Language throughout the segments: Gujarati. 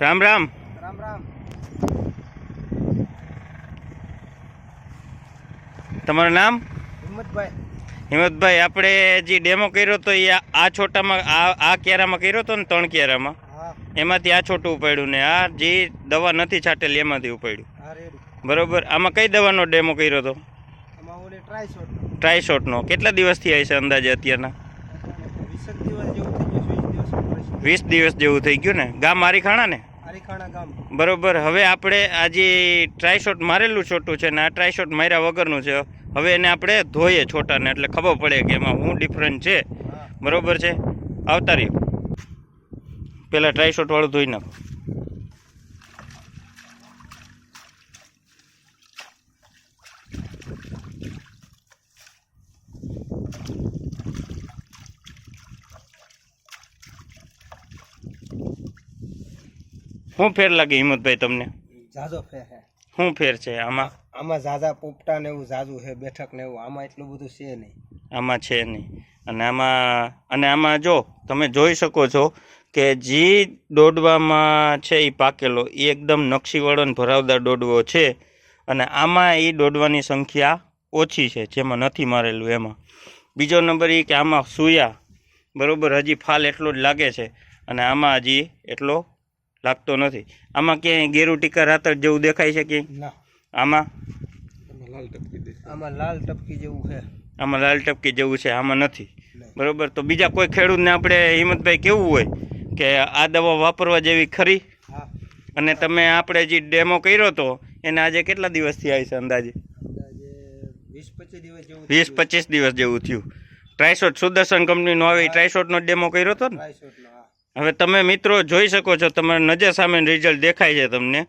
રામ રામ. રામ રામ. તમારું નામ? હિંમતભાઈ. હિંમતભાઈ આપણે જે ડેમો કર્યો તો એ આ- છોટામાં આ આ ક્યારામાં કર્યો તો ને ત્રણ ક્યારામાં એમાંથી આ છોટું ઉપાડ્યું ને આ જે દવા નથી છાંટેલી એમાંથી ઉપાડ્યું. બરોબર? આમાં કઈ દવાનો ડેમો કર્યો તો? આમાં ઓલી ટ્રાય શોટ ટ્રાયશોટનો. કેટલા દિવસથી આવી છે અંદાજે અત્યારના વીસેક દિવસ જેવું થઈ ગયું વીસ દિવસ જેવું થઈ ગયું ને? ગામ મારી ખાણા ને બરોબર. હવે આપણે આજે ટ્રાયશોટ મારેલું છોટું છે ને આ ટ્રાયશોટ માર્યા વગરનું છે. હવે એને આપણે ધોઈએ છોટાને એટલે ખબર પડે કે એમાં શું ડિફરન્સ છે. બરોબર છે? આવતા રહ્યું. પેલા ટ્રાયશોટ વાળું ધોઈ નાખો. શું ફેર લાગે હિંમતભાઈ તમને? ઝાઝો ફેર હે. શું ફેર છે? આમાં? આમાં ઝાઝા પોપટા ને એવું ઝાઝું છે બેઠક ને એવું. આમાં એટલું બધું છે નહીં. આમાં છે નહીં. અને આમાં અને આમાં જો તમે જોઈ શકો છો કે જે દોડવામાં છે એ પાકેલો. એ એકદમ નકશીવાળો ને ભરાવદાર દોડવો છે. અને આમાં એ દોડવાની સંખ્યા ઓછી છે જેમાં નથી મારેલું એમાં. બીજો નંબર એ કે આમાં સૂયા. બરાબર હજી ફાલ એટલો જ લાગે છે. અને આમાં હજી એટલો લાગતો નથી. આમાં ક્યાંય ગેરુ ટીકા રાતળ જેવું દેખાય છે કે આમાં? આમાં લાલ ટપકી જેવું છે. આમાં લાલ ટપકી જેવું છે આમાં નથી. બરોબર? તો બીજા કોઈ ખેડૂતને આપણે હિંમતભાઈ કેવું હોય કે આ દવા વાપરવા જેવી ખરી? અને તમે આપણે જે ડેમો કર્યો તો એને આજે કેટલા દિવસથી આવી છે અંદાજે? અંદાજે વીસ પચીસ દિવસ જેવું વીસ પચીસ દિવસ જેવું થયું. ટ્રાયસોટ સુદર્શન કંપનીનો આવી ટ્રાયસોટનો ડેમો કર્યો હતો ને? હવે તમે મિત્રો જોઈ શકો છો તમારે નજર સામે રિઝલ્ટ દેખાય છે તમને.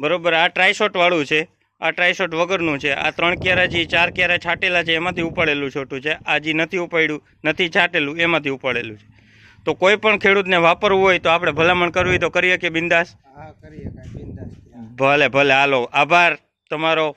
બરાબર આ ટ્રાયશોટવાળું છે. આ ટ્રાયશોટ વગરનું છે. આ ત્રણ ક્યારા જે ચાર ક્યારા છાંટેલા છે એમાંથી ઉપાડેલું છોટું છે. આ જે નથી ઉપાડ્યું નથી છાંટેલું એમાંથી ઉપાડેલું છે. તો કોઈ પણ ખેડૂતને વાપરવું હોય તો આપણે ભલામણ કરવી તો કરીએ કે બિંદાસ. ભલે ભલે. હાલો આભાર તમારો.